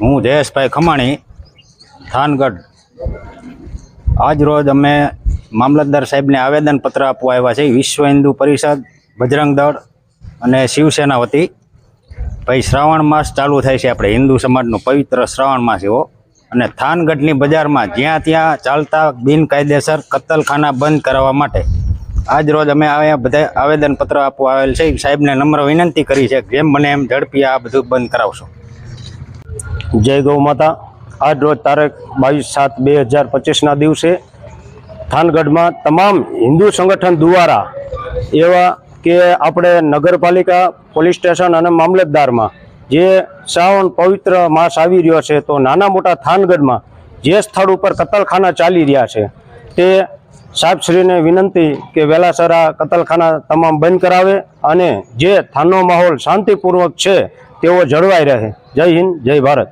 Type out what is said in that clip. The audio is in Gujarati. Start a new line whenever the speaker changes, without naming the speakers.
હું જયેશભાઈ ખમાણી, થાનગઢ. આજ રોજ અમે મામલતદાર સાહેબને આવેદનપત્ર આપવા આવ્યા છે વિશ્વ હિન્દુ પરિષદ, બજરંગ દળ અને શિવસેના વતી. ભાઈ, શ્રાવણ માસ ચાલુ થાય છે આપણે, હિન્દુ સમાજનો પવિત્ર શ્રાવણ માસ એવો. અને થાનગઢની બજારમાં જ્યાં ત્યાં ચાલતા બિનકાયદેસર કતલખાના બંધ કરાવવા માટે. આજ રોજ અમે અહીંયા બધા આવેદનપત્ર આપવા આવેલ છે. સાહેબને નમ્ર વિનંતી કરી છે જેમ મને એમ ઝડપી આ બધું બંધ કરાવશો.
જય ગૌ માતા. આજ રોજ તારીખ બાવીસ સાત બે હજાર પચીસના દિવસે થાનગઢમાં તમામ હિન્દુ સંગઠન દ્વારા એવા કે આપણે નગરપાલિકા, પોલીસ સ્ટેશન અને મામલતદારમાં જે શ્રાવણ પવિત્ર માસ આવી રહ્યો છે, તો નાના મોટા થાનગઢમાં જે સ્થળ ઉપર કતલખાના ચાલી રહ્યા છે, તે સાહેબશ્રીને વિનંતી કે વહેલાસર આ કતલખાના તમામ બંધ કરાવે અને જે થાનનો માહોલ શાંતિપૂર્વક છે, તેઓ જળવાઈ રહે. જય હિન્દ, જય ભારત.